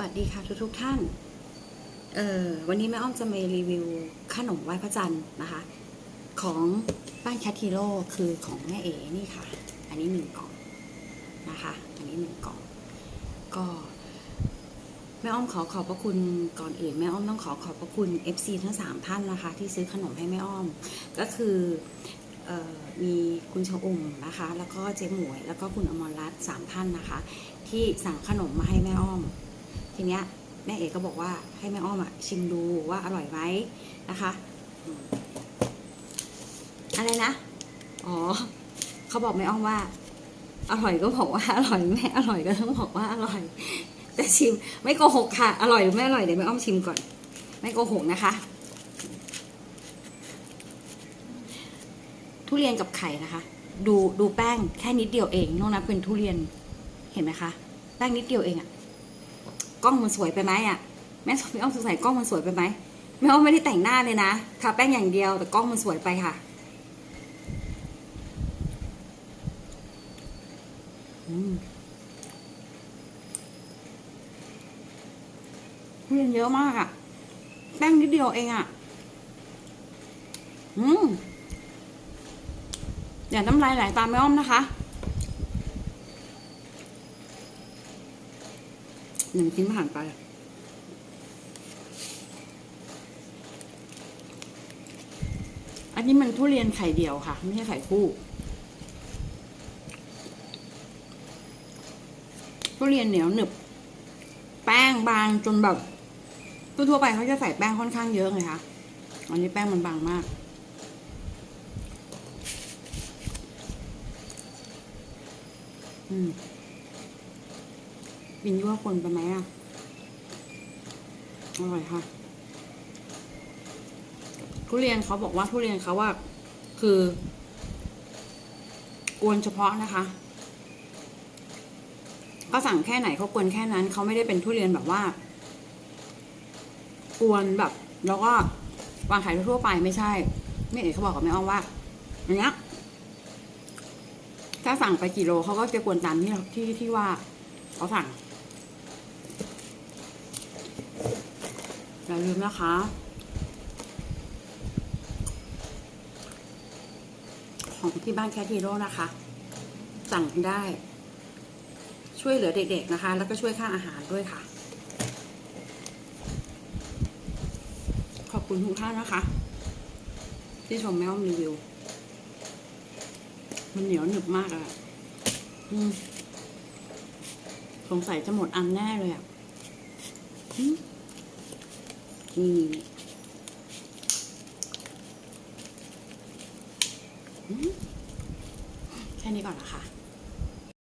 วัสดีค่ะทุกทุกๆท่าน เอ่อวันนี้แม่อ้อมจะมารีวิวขนมไหว้พระจันทร์นะคะ ของบ้านแคททีโร่คือของแม่เอ๋นี่ค่ะ อันนี้หนึ่งกล่องนะคะ อันนี้หนึ่งกล่อง ก็แม่อ้อมขอขอบพระคุณก่อนอื่นแม่อ้อมต้องขอขอบพระคุณ FC ทั้งสามท่านนะคะ ที่ซื้อขนมให้แม่อ้อม ก็คือมีคุณชอุ่มนะคะ แล้วก็เจ๊หมวย แล้วก็คุณอมรรัตน์สามท่านนะคะ ที่สั่งขนมมาให้แม่อ้อม ทีเนี้ยแม่เอกก็บอกว่าให้แม่อ้อมอะชิมดูว่าอร่อยไหมนะคะอะไรนะ อ๋อ เขาบอกแม่อ้อมว่า อร่อยก็บอกว่าอร่อยไม่อร่อยก็ต้องบอกว่าอร่อย แต่ชิมไม่โกหกค่ะ อร่อยหรือไม่อร่อยเดี๋ยวแม่อ้อมชิมก่อน ไม่โกหกนะคะ ทุเรียนกับไข่นะคะ ดูดูแป้งแค่นิดเดียวเองนอกนั้นเป็นทุเรียนเห็นไหมคะ แป้งนิดเดียวเองอะ กล้องมันสวยไปไหมอะแม่แม่อ้อมสงสัยกล้องมันสวยไปไหมแม่อ้อมไม่ได้แต่งหน้าเลยนะทาแป้งอย่างเดียวแต่กล้องมันสวยไปค่ะอืมเรียนเยอะมากอะแป้งนิดเดียวเองอะอืมอย่าน้ำลายไหลตามแม่อ้อมนะคะ หนึ่งชิ้นผ่านไป อันนี้มันทุเรียนไข่เดียวค่ะ ไม่ใช่ไข่คู่ ทุเรียนเหนียวหนึบ แป้งบางจนแบบทั่วไปเขาจะใส่แป้งค่อนข้างเยอะไงคะอันนี้แป้งมันบางมากอืม บินยั่วคนไปไหมอะ อร่อยค่ะ ทุเรียนเขาบอกว่าทุเรียนเขาว่า คือกวนเฉพาะนะคะ ก็สั่งแค่ไหนเขากวนแค่นั้น เขาไม่ได้เป็นทุเรียนแบบว่า กวนแบบ แล้วก็วางขายทั่วไปไม่ใช่แม่เอกเขาบอกกับแม่อ้อมว่าอย่างเงี้ยถ้าสั่งไปกี่โลเขาก็จะกวนตามที่ที่ที่ว่าเขาสั่ง อย่าลืมนะคะ ของที่บ้านแคทฮีโร่นะคะ สั่งได้ ช่วยเหลือเด็กๆนะคะ แล้วก็ช่วยค่าอาหารด้วยค่ะ ขอบคุณทุกท่านนะคะ ที่ชมแม่อ้อมรีวิว มันเหนียวหนึบมากอะอืมสงสัยจะหมดอันแน่เลยอะอืม นี่แค่นี้ก่อนนะคะ